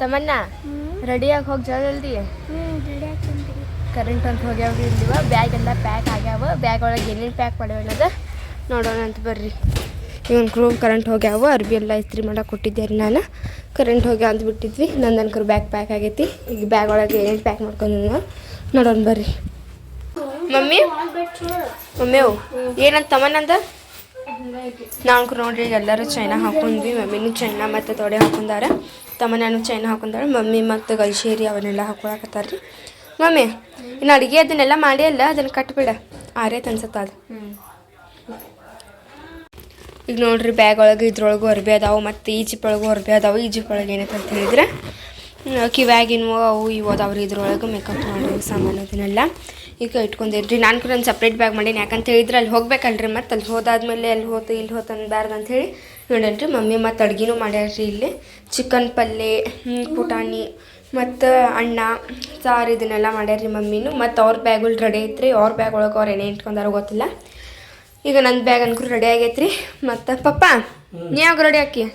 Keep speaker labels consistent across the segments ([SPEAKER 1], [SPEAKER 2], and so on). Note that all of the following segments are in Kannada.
[SPEAKER 1] ತಮನ್ನ ರೆಡಿಯಾಗಿ ಹೋಗಿ ಜಲ್ದಿ ಕರೆಂಟ್ ಅಂತ ಹೋಗ್ಯಾವ ಇಲ್ಲಿವ ಬ್ಯಾಗ್ ಎಲ್ಲ ಪ್ಯಾಕ್ ಆಗ್ಯಾವ ಬ್ಯಾಗ್ ಒಳಗೆ ಏನೇನು ಪ್ಯಾಕ್ ಮಾಡ್ಯಾವ ಅನ್ನೋದ ನೋಡೋಣ ಅಂತ ಬರ್ರಿ. ಇವನ್ ಕ್ರೂಮ್ ಕರೆಂಟ್ ಹೋಗ್ಯಾವ ಅರ್ಬಿ ಎಲ್ಲ ಇಸ್ತ್ರಿ ಮಾಡಕ್ಕೆ ಕೊಟ್ಟಿದ್ದೆ ರೀ ನಾನು. ಕರೆಂಟ್ ಹೋಗ್ಯಾವ ಅಂತ ಬಿಟ್ಟಿದ್ವಿ ನಂದು ಅನ್ಕರ್ ಬ್ಯಾಗ್ ಪ್ಯಾಕ್ ಆಗೈತಿ. ಈಗ ಬ್ಯಾಗ್ ಒಳಗೆ ಏನೇನು ಪ್ಯಾಕ್ ಮಾಡ್ಕೊಂಡು ನೋಡೋಣ ಬರ್ರಿ. ಮಮ್ಮಿ? ಮಮ್ಮಿ ಅವು? ಏನಂತ ತಮ್ಮನಂದ ನಾಲ್ಕು ನೋಡ್ರಿ ಈಗ ಎಲ್ಲರೂ ಚೈನಾ ಹಾಕೊಂಡ್ವಿ. ಮಮ್ಮಿನೂ ಚೈನಾ ಮತ್ತು ತೊಡೆ ಹಾಕೊಂಡಾರ. ತಮ್ಮನಾನು ಚೈನಾ ಹಾಕೊಂಡಾಳೆ, ಮಮ್ಮಿ ಮತ್ತು ಗಲ್ಶೇರಿ ಅವನ್ನೆಲ್ಲ ಹಾಕೊಳಕತ್ತಾರ ರೀ ಮಮ್ಮಿ, ಇನ್ನು ಅಡುಗೆ ಅದನ್ನೆಲ್ಲ ಮಾಡಿ ಅಲ್ಲ, ಅದನ್ನು ಕಟ್ಬಿಡ. ಆರೈತೆ ತನ್ಸತ್ತ ಅದು. ಈಗ ನೋಡ್ರಿ ಬ್ಯಾಗ್ ಒಳಗೆ ಇದ್ರೊಳಗೂ ಅರ್ಬಿ ಅದಾವೆ, ಮತ್ತು ಈ ಜಿಪ್ ಒಳಗೂ ಅರ್ಬಿ ಅದಾವು ಈ ಜಿಪ್ ಒಳಗೆ ಏನೈತೆ ಅಂತ ಹೇಳಿದ್ರೆ ಕಿವ್ಯಾಗಿನವು ಅವು ಇವು ಅದಾವ್ರಿ ಇದ್ರೊಳಗೆ ಮೇಕಪ್ ಮಾಡೋ ಸಾಮಾನು ಅದನ್ನೆಲ್ಲ ಈಗ ಇಟ್ಕೊಂಡಿರ್ರಿ ನಾನು ಕೂಡ ಒಂದು ಸಪ್ರೇಟ್ ಬ್ಯಾಗ್ ಮಾಡೀನಿ. ಯಾಕಂತ ಹೇಳಿದ್ರೆ ಅಲ್ಲಿ ಹೋಗ್ಬೇಕಲ್ರಿ ಮತ್ತು ಅಲ್ಲಿ ಹೋದಾದ್ಮೇಲೆ ಅಲ್ಲಿ ಹೋತು, ಇಲ್ಲಿ ಹೋತು ಅನ್ಬಾರ್ದು ಅಂತ ಹೇಳಿ ನೋಡನ್ರಿ ಮಮ್ಮಿ ಮತ್ತು ಅಡ್ಗೆನೂ ಮಾಡ್ಯಾರ್ರಿ ಇಲ್ಲಿ. ಚಿಕನ್ ಪಲ್ಯ ಪುಟಾಣಿ, ಮತ್ತು ಅಣ್ಣ ಸಾರು ಇದನ್ನೆಲ್ಲ ಮಾಡ್ಯಾರ್ರಿ ಮಮ್ಮಿನೂ. ಮತ್ತು ಅವ್ರ ಬ್ಯಾಗ್ಗಳು ರೆಡಿ ಐತ್ರಿ. ಅವ್ರ ಬ್ಯಾಗ್ ಒಳಗೆ ಅವ್ರು ಏನೇ ಇಟ್ಕೊಂಡಾರೋ ಗೊತ್ತಿಲ್ಲ. ಈಗ ನನ್ನ ಬ್ಯಾಗ್ ಅನ್ಕರು ರೆಡಿ ಆಗೈತ್ರಿ. ಮತ್ತು ಪಪ್ಪ, ನೀ ಯಾವಾಗ ರೆಡಿ ಹಾಕಿ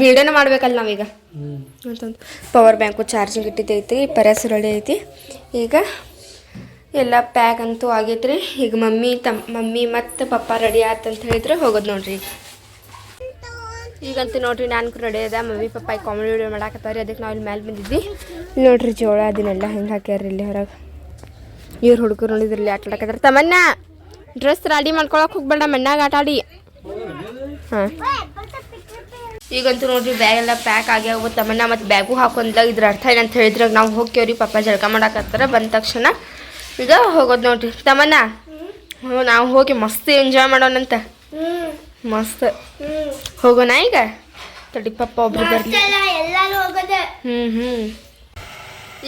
[SPEAKER 1] ವಿಡಿಯೋನ ಮಾಡ್ಬೇಕಲ್ಲ ನಾವೀಗ? ಅಂತಂದು. ಪವರ್ ಬ್ಯಾಂಕು ಚಾರ್ಜಿಂಗ್ ಇಟ್ಟಿದ್ದೈತಿ ಪರಸ್ ರೆಡಿ ಐತಿ. ಈಗ ಎಲ್ಲ ಪ್ಯಾಕ್ ಅಂತೂ ಆಗೈತ್ರಿ. ಈಗ ಮಮ್ಮಿ ತಮ್ಮ ಮಮ್ಮಿ ಮತ್ತು ಪಪ್ಪ ರೆಡಿ ಆತಂತ ಹೇಳಿದ್ರೆ ಹೋಗೋದು ನೋಡ್ರಿ ಈಗ. ಈಗಂತೂ ನೋಡ್ರಿ ನಾನು ರೆಡಿ ಅದ. ಮಮ್ಮಿ ಪಪ್ಪ ಕಾಮಿಡಿ ವೀಡಿಯೋ ಮಾಡಾಕತ್ತಾವ್ರಿ ಅದಕ್ಕೆ ನಾವು ಇಲ್ಲಿ ಮೇಲೆ ಬಂದಿದ್ವಿ. ನೋಡ್ರಿ ಜೋಳ ಅದನ್ನೆಲ್ಲ ಹೆಂಗೆ ಹಾಕ್ಯಾರ ಇಲ್ಲಿ ಹೊರಗೆ. ಇವ್ರು ಹುಡುಗರು ನೋಡಿದ್ರಲ್ಲಿ ಆಟ ಆಡಕತ್ತಾರ. ತಮ್ಮನ್ನ ಡ್ರೆಸ್ ರೆಡಿ ಮಾಡ್ಕೊಳಕ್ಕೆ ಹೋಗ್ಬೇಡ ಮಣ್ಣಾಗ ಆಟಾಡಿ ಹಾಂ. ಈಗಂತೂ ನೋಡ್ರಿ ಬ್ಯಾಗ್ ಎಲ್ಲ ಪ್ಯಾಕ್ ಆಗ್ಯಾವ ತಮ್ಮನ್ನ ಮತ್ತು ಬ್ಯಾಗು ಹಾಕೊಂಡ್ಲ. ಇದ್ರ ಅರ್ಥ ಏನಂತ ಹೇಳಿದ್ರೆ ನಾವು ಹೋಗ್ತೇವ್ರಿ ಪಾಪ ಜಳಕ ಮಾಡಾಕತ್ತಾರ. ಬಂದ ತಕ್ಷಣ ಈಗ ಹೋಗೋದು ನೋಡ್ರಿ. ತಮ್ಮನ್ನ ಹ್ಞೂ ನಾವು ಹೋಗಿ ಮಸ್ತ್ ಎಂಜಾಯ್ ಮಾಡೋಣಂತ ಮಸ್ತ್. ಹೋಗೋಣ ಈಗ? ತಡಿ ಪಪ್ಪ ಒಬ್ರು ಬರ್ತಾರೆ ಹ್ಞೂ ಹ್ಞೂ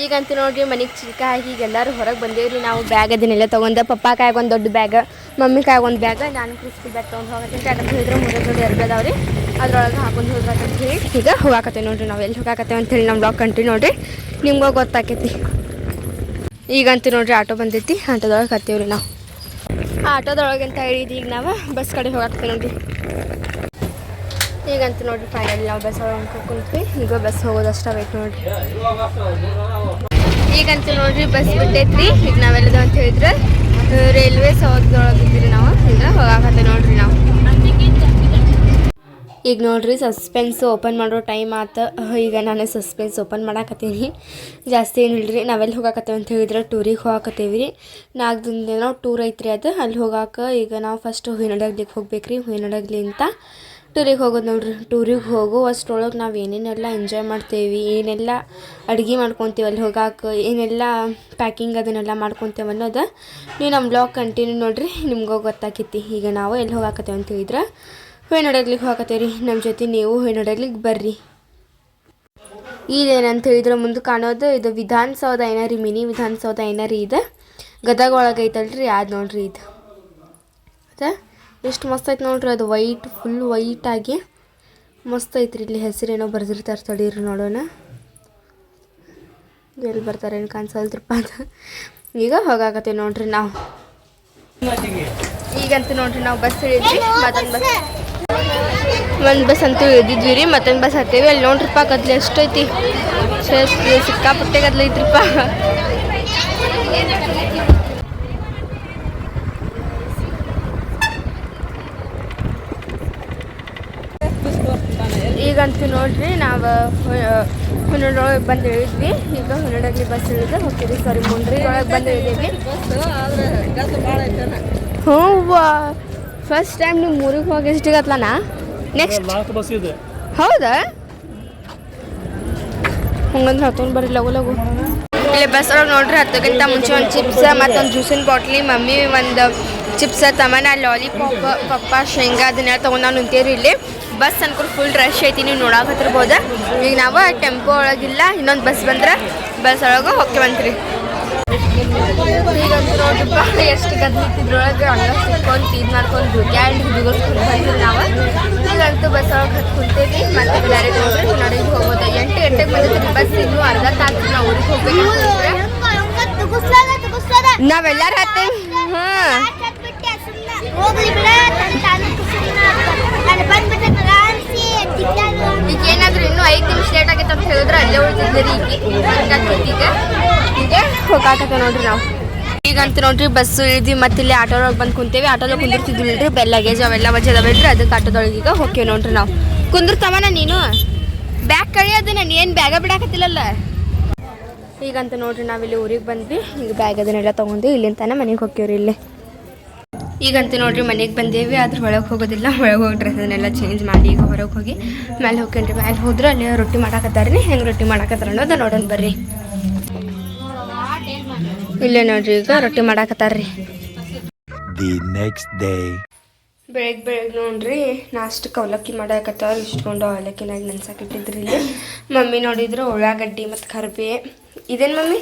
[SPEAKER 1] ಈಗಂತೂ ನೋಡ್ರಿ ಮನೆಗೆ ಚಿಕ್ಕ ಹಾಕಿ ಈಗ ಎಲ್ಲರೂ ಹೊರಗೆ ಬಂದೇವ್ರಿ. ನಾವು ಬ್ಯಾಗ್ ಅದನ್ನೆಲ್ಲ ತೊಗೊಂಡೆ ಪಪ್ಪ ಒಂದು ದೊಡ್ಡ ಬ್ಯಾಗ್, ಮಮ್ಮಿ ಕಾಯಾಗ ಒಂದು ಬ್ಯಾಗ್, ನಾನು ಕ್ರಿಸ್ಪಿ ಬ್ಯಾಗ್ ತೊಗೊಂಡು ಹೋಗತ್ತೆ ಯಾಕಂತ ಹೇಳಿದ್ರೆ. ಮೂರು ದೊಡ್ಡ ಎರಡು ಅದಾವ್ರಿ. ಅದ್ರೊಳಗೆ ಹಾಕೊಂಡು ಹೋಗ್ಬೇಕಂತ ಹೇಳಿ ಈಗ ಹೋಗಾಕತ್ತೇವೆ ನೋಡ್ರಿ ನಾವು. ಎಲ್ಲಿ ಹೋಗಾಕತ್ತೇವೆ ಅಂತ ಹೇಳಿ ನಮ್ಮ ಬ್ಲಾಗ್ ಕಂಟ್ರಿ ನೋಡ್ರಿ. ನಿಮ್ಗೆ ಗೊತ್ತಾಕೈತಿ. ಈಗಂತೂ ನೋಡ್ರಿ ಆಟೋ ಬಂದೈತಿ. ಆಟೋದೊಳಗೆ ಹತ್ತೀವ್ರಿ ನಾವು. ಆಟೋದೊಳಗೆ ಅಂತ ಹೇಳಿದ್ದು ಈಗ ನಾವು ಬಸ್ ಕಡೆ ಹೋಗಾಕ್ತೇವೆ ನೋಡ್ರಿ. ಈಗಂತೂ ನೋಡ್ರಿ ಫೈನಲ್ ನಾವು ಬಸ್ ಒಳಗೆ ಕುಂತ್ವಿ. ಈಗ ಬಸ್ ಹೋಗೋದಷ್ಟ ವೇಟ್ ನೋಡ್ರಿ. ಈಗಂತೂ ನೋಡ್ರಿ ಬಸ್ ಬಿಟ್ಟೈತ್ರಿ. ಈಗ ನಾವೆಲ್ಲದ ಅಂತ ಹೇಳಿದ್ರೆ ರೈಲ್ವೆ ಸೌದೊಳಗೆ ಇದ್ದೀರಿ ನಾವು. ಈಗ ಹೋಗಾಕತ್ತೆ ನೋಡ್ರಿ ನಾವು. ಈಗ ನೋಡ್ರಿ ಸಸ್ಪೆನ್ಸ್ ಓಪನ್ ಮಾಡೋ ಟೈಮ್ ಆತ. ಈಗ ನಾನು ಸಸ್ಪೆನ್ಸ್ ಓಪನ್ ಮಾಡಾಕತ್ತೀನಿ. ಜಾಸ್ತಿ ಏನಿಲ್ರಿ, ನಾವೆಲ್ಲಿ ಹೋಗಾಕತ್ತೇವೆ ಅಂತ ಹೇಳಿದ್ರೆ ಟೂರಿಗೆ ಹೋಗಾಕತ್ತೇವೆ ರೀ ನಾಲ್ಕು ದಿನದೇನೋ ಟೂರ್ ಐತ್ರಿ ಅದು. ಅಲ್ಲಿ ಹೋಗಾಕ ಈಗ ನಾವು ಫಸ್ಟ್ ಹೂವಿನಡಗ್ಲಿಕ್ಕೆ ಹೋಗ್ಬೇಕ್ರಿ. ಹೂವಿನಡಗ್ಲಿ ಅಂತ. ಟೂರಿಗೆ ಹೋಗೋದು ನೋಡ್ರಿ. ಟೂರಿಗೆ ಹೋಗೋ ಅಷ್ಟರೊಳಗೆ ನಾವು ಏನೇನೆಲ್ಲ ಎಂಜಾಯ್ ಮಾಡ್ತೇವಿ, ಏನೆಲ್ಲ ಅಡುಗೆ ಮಾಡ್ಕೊತೀವಿ ಅಲ್ಲಿ ಹೋಗಾಕ, ಏನೆಲ್ಲ ಪ್ಯಾಕಿಂಗ್ ಅದನ್ನೆಲ್ಲ ಮಾಡ್ಕೊತೇವೆ ಅನ್ನೋದು ನೀವು ನಮ್ಮ ಬ್ಲಾಗ್ ಕಂಟಿನ್ಯೂ ನೋಡ್ರಿ, ನಿಮ್ಗೆ ಗೊತ್ತಾಕೈತಿ. ಈಗ ನಾವು ಎಲ್ಲಿ ಹೋಗಾಕತ್ತೇವೆ ಅಂತ ಹೇಳಿದ್ರೆ ಹೂವಿನಡಗ್ಲಿಕ್ಕೆ ಹೋಗತ್ತೇವೆ ರೀ ನಮ್ಮ ಜೊತೆ ನೀವು ಹೂವಿನಡಗ್ಲಿಕ್ಕೆ ಬರ್ರಿ. ಇದೇನಂತ ಹೇಳಿದ್ರೆ ಮುಂದೆ ಕಾಣೋದು, ಇದು ವಿಧಾನಸೌಧ ಏನಾರಿ, ಮಿನಿ ವಿಧಾನಸೌಧ ಏನಾರಿ ಇದು? ಗದಗ ಒಳಗೆ ಐತಲ್ರಿ ಅದು ನೋಡ್ರಿ ಇದು. ಅದ? ಎಷ್ಟು ಮಸ್ತ್ ಐತೆ ನೋಡ್ರಿ ಅದು ವೈಟ್ ಫುಲ್ ವೈಟ್ ಆಗಿ ಮಸ್ತ್ ಐತ್ರಿ ಇಲ್ಲಿ ಹೆಸರೇನೋ ಬರ್ದಿರ್ತಾರೆ ತಡೀರಿ ನೋಡೋಣ. ಎಲ್ಲಿ ಬರ್ತಾರೆ, ಏನು ಕಾಣಿಸಲ್ತ್ರಪ್ಪ ಅಂತ. ಈಗ ಹೋಗಾಕತ್ತೀವಿ ನೋಡ್ರಿ ನಾವು. ಈಗಂತೂ ನೋಡ್ರಿ ನಾವು ಬಸ್ ಇಳಿದ್ವಿ. ಮತ್ತೊಂದು ಬಸ್. ಒಂದು ಬಸ್ ಅಂತೂ ಇಳಿದಿದ್ವಿ ರೀ, ಮತ್ತೊಂದು ಬಸ್ ಹತ್ತೀವಿ. ಅಲ್ಲಿ ನೋಡ್ರಿಪ್ಪ ಗದ್ಲೆ ಎಷ್ಟೈತಿ. ಸಿಕ್ಕಾಪಟ್ಟೆ ಗದ್ಲೆ ಐತ್ರಿಪ್ಪ. ಈಗಂತೂ ನೋಡ್ರಿ ನಾವು ಹುನ್ನೊಳಗೆ ಬಂದು ಇಳಿದ್ವಿ ಈಗ ಹುನ್ನಡಗ್ಲಿ ಬಸ್ ಇಳಿದ್ರೆ ಹೋಗ್ತೀವಿ. ಸರಿ ಮುಂದ್ರಿ ಒಳಗೆ ಬಂದು ಇಳಿದೀವಿ ಹ್ಞೂ ಫಸ್ಟ್ ಟೈಮ್ ನೀವು ಮೂರಿಗೆ ಹೋಗಿ ಎಷ್ಟಿಗತ್ಲನ ನೆಕ್ಸ್ಟ್
[SPEAKER 2] ಬಸ್ ಇದೆ.
[SPEAKER 1] ಹೌದಾ? ಹಂಗಂದ್ರೆ ಹತ್ತೊಂದು ಬರ್ರಿ ಲಗು ಲಗು. ಇಲ್ಲಿ ಬಸ್ ಒಳಗೆ ನೋಡ್ರಿ ಹತ್ತಕ್ಕಿಂತ ಮುಂಚೆ ಒಂದು ಚಿಪ್ಸ್ ಮತ್ತೊಂದು ಜ್ಯೂಸಿನ ಬಾಟ್ಲಿ ಮಮ್ಮಿ ಒಂದು ಚಿಪ್ಸ್ ತಮನ ಲಾಲಿಪಾಪ್ ಪಪ್ಪ ಶೇಂಗಾ ಅದನ್ನೆಲ್ಲ ತೊಗೊಂಡು ನಾವು ನಿಂತೇವ್ರಿ ಇಲ್ಲಿ. ಬಸ್ ಅನ್ಕೊಂಡು ಫುಲ್ ರಶ್ ಐತಿ ನೀವು ನೋಡಾಕತ್ತಿರ್ಬೋದು ಈಗ ನಾವು ಟೆಂಪೋ ಒಳಗಿಲ್ಲ ಇನ್ನೊಂದು ಬಸ್ ಬಂದ್ರೆ ಬಸ್ ಒಳಗೆ ಹೋಗ್ತೇವಂತ್ರಿ ಈಗ ನೋಡ್ರಿಪ್ಪ ಎಷ್ಟು ಗದ್ಲಿತ್ತಿದ್ರೊಳಗೆ ಅಣ್ಣ ಸಿಕ್ಕೊಂಡು ಇದು ಮಾಡ್ಕೊಂಡು ದುಡ್ಡು ದುಗಸ್ಕೊಂಡು ಬಂದ್ವಿ ನಾವು. ಈಗಂತೂ ಬಸ್ ಒಳಗೆ ಹತ್ತು ಕುಂತೇವಿ ಮತ್ತೆ ಡೈರೆಕ್ಟ್ ಹೋಗ್ರಿ ನಡೆದು ಹೋಗೋದು. ಎಂಟು ಗಂಟೆಗೆ ಬಂದಿದ್ರಿ ಬಸ್ ಇನ್ನೂ ಅರ್ಧ ತಾಸು ನಾವು ಊರಿಗೆ ಹೋಗ್ಬೇಕಂತಂದ್ರೆ ನಾವೆಲ್ಲರೂ ಹತ್ತೇವಿ. ಹಾಂ
[SPEAKER 3] ಹೋಗ್ಲಿ ಬಿಡ ನಾನು ಬಂದ್ಬಿಟ್ಟೆ
[SPEAKER 1] ಅಂತ ಹೇಳಿದ್ರೆ ಅಲ್ಲೇ ಉಳಿತಿದ್ರಿ ಈಗ. ಈಗ ಹೋಗಾಕತ್ತೆ ನೋಡ್ರಿ ನಾವು. ಈಗಂತ ನೋಡ್ರಿ ಬಸ್ಸು ಇಳಿದ್ವಿ ಮತ್ತೆ ಇಲ್ಲಿ ಆಟೋದೊಳಗೆ ಬಂದು ಕುಂತೇವಿ. ಆಟೋದೊಳಗೆ ಕುಂದಿರ್ತಿದ್ವಿಲ್ರಿ ಬೆಲ್ ಲಗೇಜ್ ಅವೆಲ್ಲ ವಜ್ ಅದಾವಲ್ರಿ ಅದಕ್ಕೆ ಆಟೋದೊಳಗೆ ಈಗ ಹೋಗ್ತೇವೆ ನೋಡ್ರಿ ನಾವು. ಕುಂದಿರ್ತಾವನ ನೀನು? ಬ್ಯಾಗ್ ಕಳಿಯೋದನ್ನ ನೀನು? ಬ್ಯಾಗ ಬಿಡಾಕತ್ತಿಲ್ಲಲ್ಲ? ಈಗಂತ ನೋಡ್ರಿ ನಾವಿಲ್ಲಿ ಊರಿಗೆ ಬಂದ್ವಿ. ಈಗ ಬ್ಯಾಗ್ ಅದನ್ನೆಲ್ಲ ತೊಗೊಂಡು ಇಲ್ಲಿಂತಾನೆ ಮನೆಗೆ ಹೋಗ್ತೀವ್ರಿ ಇಲ್ಲಿ. ಈಗಂತ ನೋಡ್ರಿ ಮನೆಗೆ ಬಂದೇವಿ ಆದ್ರೆ ಒಳಗೆ ಹೋಗೋದಿಲ್ಲ. ಒಳಗೆ ಹೋಗಿ ಡ್ರೆಸ್ ಅದನ್ನೆಲ್ಲ ಚೇಂಜ್ ಮಾಡಿ ಈಗ ಹೊರಗೆ ಹೋಗಿ ಮೇಲೆ ಹೋಗ್ಕೊಂಡ್ರಿ ಮೇಲೆ ಹೋದ್ರೆ ಅಲ್ಲಿ ರೊಟ್ಟಿ ಮಾಡಾಕತ್ತಾರ್ರಿ. ಹೆಂಗೆ ರೊಟ್ಟಿ ಮಾಡಾಕತ್ತಾರ ಅನ್ನೋದು ನೋಡೋಣ ಬರ್ರಿ. ಇಲ್ಲೇ ನೋಡ್ರಿ ಈಗ ರೊಟ್ಟಿ ಮಾಡಾಕತ್ತಾರ್ರಿ.
[SPEAKER 3] ದಿ ನೆಕ್ಸ್ಟ್ ಡೇ
[SPEAKER 1] ಬೆಳಗ್ಗೆ ಬೆಳಗ್ಗೆ ನೋಡ್ರಿ ನಾಷ್ಟಕ್ಕೆ ಅವಲಕ್ಕಿ ಮಾಡಾಕತ್ತಾರ. ಇಷ್ಟೊಂದು ಅವಲಕ್ಕಿನಾಗ ನೆನ್ಸಾಕಿಟ್ಟಿದ್ರಿ ಇಲ್ಲಿ. ಮಮ್ಮಿ ನೋಡಿದ್ರು ಉಳ್ಳಾಗಡ್ಡಿ ಮತ್ತು ಕರ್ಬೇ. ಇದೇನು ಮಮ್ಮಿ?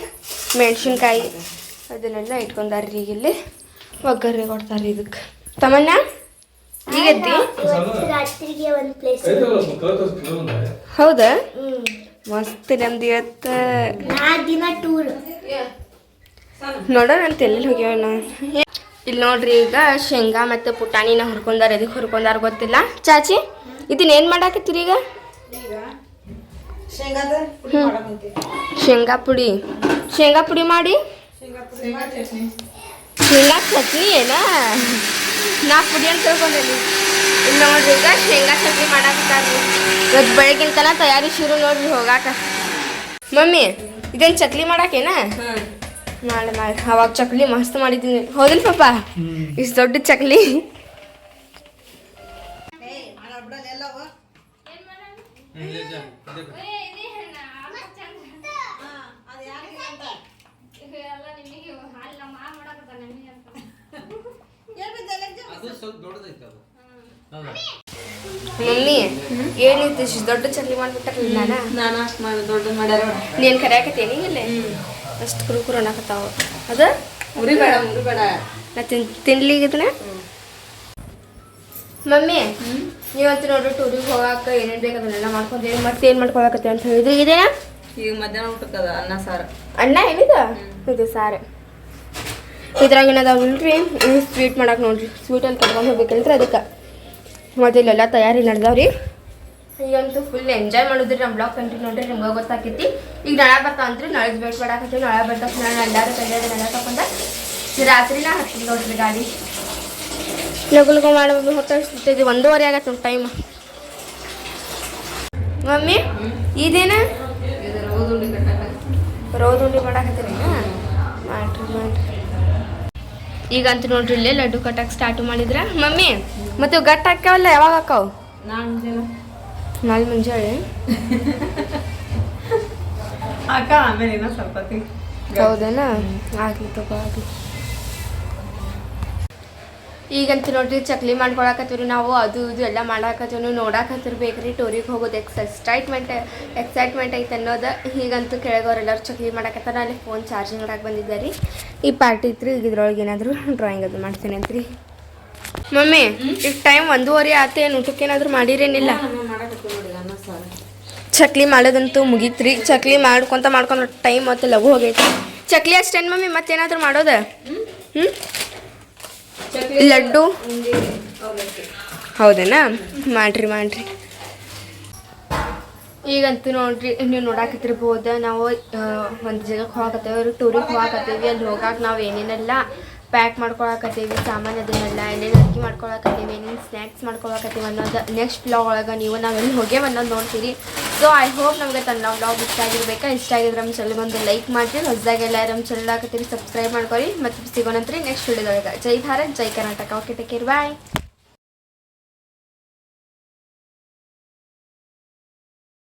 [SPEAKER 1] ಮೆಣಸಿನ್ಕಾಯಿ. ಅದನ್ನೆಲ್ಲ ಇಟ್ಕೊಂಡಾರ್ರಿ ಈಗ ಇಲ್ಲಿ. ಒಗ್ಗರಣೆ ಕೊಡ್ತಾರೆ ಇದಕ್ಕೆ. ತಮನ್ನ ಈಗದ್ದಿ?
[SPEAKER 4] ರಾತ್ರಿಗೆ ಒಂದು ಪ್ಲೇಸ್
[SPEAKER 1] ಹೌದಾ? ಮಸ್ತ್ ನಮ್ದು ಇವತ್ತು.
[SPEAKER 4] ನಾಲ್ಕು ದಿನ ಟೂರ್
[SPEAKER 1] ನೋಡೋಣ ಅಂತ ಎಲ್ಲಿ ಹೋಗ್ಯಾವ ನಾವು ಇಲ್ಲಿ ನೋಡ್ರಿ ಈಗ ಶೇಂಗಾ ಮತ್ತು ಪುಟಾಣಿನ ಹುರ್ಕೊಂಡಾರ ಎದಕ್ಕೆ ಹುರ್ಕೊಂಡಾರ ಗೊತ್ತಿಲ್ಲ. ಚಾಚಿ ಇದನ್ನ ಏನು ಮಾಡಾಕತ್ತೀರಿ ಈಗ. ಶೇಂಗಾ ಪುಡಿ. ಶೇಂಗಾ ಪುಡಿ ಮಾಡಿ? ಶೇಂಗಾ ಚಟ್ನಿ ಏನ ನಾ ಪುಡಿ ಅಂತ ತಿಳ್ಕೊಂಡೇನಿ ಇಲ್ಲಿ ನೋಡ್ರಿ ಈಗ ಶೇಂಗಾ ಚಟ್ನಿ ಮಾಡಾಕತ್ತಾರ್ರಿ ಇವತ್ತು ಬೆಳಗಿನ ತನ ತಯಾರಿ ಶುರು ನೋಡ್ರಿ ಹೋಗಾಕ ಮಮ್ಮಿ ಇದೇನು ಚಕ್ಲಿ ಮಾಡಾಕೇನ ನಾಳೆ ನಾಳೆ ಅವಾಗ ಚಕ್ಲಿ ಮಸ್ತ್ ಮಾಡಿದ್ದೀನಿ ಹೌದಿಲ್ಲ ಪಾಪ ಇಷ್ಟು ದೊಡ್ಡ ಚಕ್ಲಿ ಮಮ್ಮಿ ಏನೈತಿ ಇಷ್ಟು ದೊಡ್ಡ ಚಕ್ಲಿ ಮಾಡ್ಬಿಟ್ಟಾರಲ್ಲ ನಾನು
[SPEAKER 5] ನಾನು? ಅಷ್ಟು ಮಾಡಿ ದೊಡ್ಡ ಮಾಡ್ಯಾರ
[SPEAKER 1] ನೀನು ಕರೆಯಾಕತ್ತೇನಿ ಇಲ್ಲೇ? ಅಷ್ಟು ಕುರುಕುರು ಅನ್ನಕತ್ತಾವ. ಅದ?
[SPEAKER 5] ಉರಿ ಬೇಡ ಉರಿ ಬೇಡ.
[SPEAKER 1] ನಾ ತಿನ್ ತಿನ್ಲಿಗೆ ಇದನ್ನ? ಮಮ್ಮಿ ನೀವಂತ ನೋಡ್ರಿ ಟೂರಿಗೆ ಹೋಗಾಕ ಏನೇನು ಬೇಕು ಅದನ್ನೆಲ್ಲ ಮಾಡ್ಕೊಂತೀವಿ ಮತ್ತೆ ಏನು ಮಾಡ್ಕೊಳಕತ್ತೀವಿ ಅಂತ ಹೇಳಿದ್ರಿ ಇದೇನಾ
[SPEAKER 5] ಈಗ ಮಧ್ಯಾಹ್ನ ಊಟಕ್ಕದ ಅನ್ನ ಸಾರು.
[SPEAKER 1] ಅಣ್ಣ ಏನಿದ? ಇದು ಸಾರು. ಇದ್ರಾಗ ಏನದಾವಲ್ರಿ ಇದು ಸ್ವೀಟ್ ಮಾಡಕ್ಕೆ ನೋಡ್ರಿ. ಸ್ವೀಟಲ್ಲಿ ಕರ್ಕೊಂಡು ಹೋಗ್ಬೇಕಲ್ರಿ ಅದಕ್ಕೆ. ಮತ್ತೆ ಇಲ್ಲೆಲ್ಲ ತಯಾರಿ ನಡೆದವ್ರಿ. ಈಗಂತೂ ಫುಲ್ ಎಂಜಾಯ್ ಮಾಡಿದ್ರಿ ನಮ್ಮ ಬ್ಲಾಗ್ ಕಂಟಿನ್ಯೂ ನೋಡ್ರಿ ನಿಮ್ಗೆ ಗೊತ್ತಾಕೈತಿ. ಈಗ ನಾಳೆ ಬರ್ತಾವಂತ್ರಿ ನಾಳೆ ವೇಟ್ ಮಾಡಾಕತ್ತೀವಿ ನಾಳೆ ಬರ್ತಾ ನಾನು ಎಲ್ಲರೂ ಕೈಯಾಗ ನೆಲ ತಗೊಂಡ ರಾತ್ರಿನ ಹತ್ತಿ ನೋಡ್ರಿ ಗಾಡಿ. ಲಗು ಮಾಡಿ ಹೊತ್ತಿದ್ದೀವಿ ಒಂದೂವರೆ ಆಗತ್ತೆ ನಮ್ಮ ಟೈಮ್ ಮಮ್ಮಿ ಇದೇನ? ರೋದುಂಡಿ ಮಾಡಾಕತ್ತೀರಿ ಮಾಡ್ರಿ ಮಾಡ್ರಿ. ಈಗಂತೂ ನೋಡ್ರಿ ಇಲ್ಲೇ ಲಡ್ಡು ಕಟ್ಟಕ್ಕೆ ಸ್ಟಾರ್ಟ್ ಮಾಡಿದ್ರ. ಮಮ್ಮಿ ಮತ್ತೆ ಗಟ್ಟ ಹಾಕ್ಯಾವಲ್ಲ ಯಾವಾಗ ಹಾಕಾವ್? ನಾಳೆ ಮುಂಜಾನೆ
[SPEAKER 5] ಅಕ್ಕ ಆಮೇಲೆ ಸ್ವಲ್ಪ
[SPEAKER 1] ಹೌದೇನ? ಆಗ್ಲಿ ತಗೋ ಆಗ್ಲಿ. ಈಗಂತೂ ನೋಡ್ರಿ ಚಕ್ಲಿ ಮಾಡ್ಕೊಳಕತ್ತೀವಿ ನಾವು ಅದು ಇದು ಎಲ್ಲ ಮಾಡಾಕತ್ತೀವಿ ನೋಡಾಕತ್ತಿರ್ ಬೇಕ್ರಿ ಟೂರಿಗೆ ಹೋಗೋದು ಎಕ್ಸ್ ಎಕ್ಸೈಟ್ಮೆಂಟ್ ಎಕ್ಸೈಟ್ಮೆಂಟ್ ಐತೆ ಅನ್ನೋದು. ಈಗಂತೂ ಕೆಳಗವ್ರೆಲ್ಲರೂ ಚಕ್ಲಿ ಮಾಡಾಕತ್ತಾರ ಅಲ್ಲಿ ಫೋನ್ ಚಾರ್ಜಿಂಗ್ ಮಾಡಕ್ಕೆ ಬಂದಿದ್ದಾರೆ. ಈ ಪಾರ್ಟಿ ಇತ್ತು ಈಗ ಇದ್ರೊಳಗೆ ಏನಾದರೂ ಡ್ರಾಯಿಂಗ್ ಅದು ಮಾಡ್ತೇನೆ ಅಂತ್ರಿ. ಮಮ್ಮಿ ಈಗ ಟೈಮ್ ಒಂದೂವರೆ ಆತೆ ಏನು ಊಟಕ್ಕೆ ಏನಾದರೂ ಮಾಡಿರೇನಿಲ್ಲ? ಚಕ್ಲಿ ಮಾಡೋದಂತೂ ಮುಗೀತ್ರಿ ಚಕ್ಲಿ ಮಾಡ್ಕೊತ ಮಾಡ್ಕೊಂಡು ಟೈಮ್ ಮತ್ತೆ ಲಘು ಹೋಗೈತಿ ಚಕ್ಲಿ ಅಷ್ಟೇನು ಮಮ್ಮಿ ಮತ್ತೇನಾದರೂ ಮಾಡೋದ? ಹ್ಞೂ ಲಡ್ಡು. ಹೌದೇನಾ? ಮಾಡ್ರಿ ಮಾಡ್ರಿ. ಈಗಂತೂ ನೋಡ್ರಿ, ನೀವು ನೋಡಾಕತ್ತಿರ್ಬೋದು, ನಾವು ಒಂದು ಜಾಗಕ್ಕೆ ಹೋಗಕತ್ತೇವೆ ಟೂರಿಗೆ ಹೋಗಕತ್ತೀವಿ, ಅಲ್ಲಿ ಹೋಗಾಕ ನಾವು ಏನೇನೆಲ್ಲ ಪ್ಯಾಕ್ ಮಾಡ್ಕೊಳಕತ್ತೀವಿ, ಸಾಮಾನು ಅದನ್ನೆಲ್ಲ, ಏನೇನು ಅಕ್ಕಿ ಮಾಡ್ಕೊಳಕತ್ತೀವಿ, ಏನೇನು ಸ್ನ್ಯಾಕ್ಸ್ ಮಾಡ್ಕೊಳಕತ್ತೀವಿ ಅನ್ನೋದು ನೆಕ್ಸ್ಟ್ ಬ್ಲಾಗ್ ಒಳಗೆ ನೀವು ನಾವೆಲ್ಲಿ ಹೋಗೇವೆ ಅನ್ನೋದು ನೋಡ್ತೀರಿ. ಸೊ ಐ ಹೋಪ್ ನಮಗೆ ತನ್ನ ಬ್ಲಾಗ್ ಇಷ್ಟ ಆಗಿರ್ಬೇಕಾ? ಇಷ್ಟ ಆಗಿದ್ರೆ ನಮ್ಮ ಚಲ್ಲಿ ಒಂದು ಲೈಕ್ ಮಾಡಿರಿ ಹೊಸದಾಗೆಲ್ಲ ನಮ್ಮ ಚಾನಲ್ ಸಬ್ಸ್ಕ್ರೈಬ್ ಮಾಡ್ಕೊಳ್ಳಿ. ಮತ್ತು ಸಿಗೋಣಂತ್ರಿ ನೆಕ್ಸ್ಟ್ ವಿಡಿಯೋದೊಳಗೆ ಜೈ ಭಾರತ್, ಜೈ Karnataka. Okay take care bye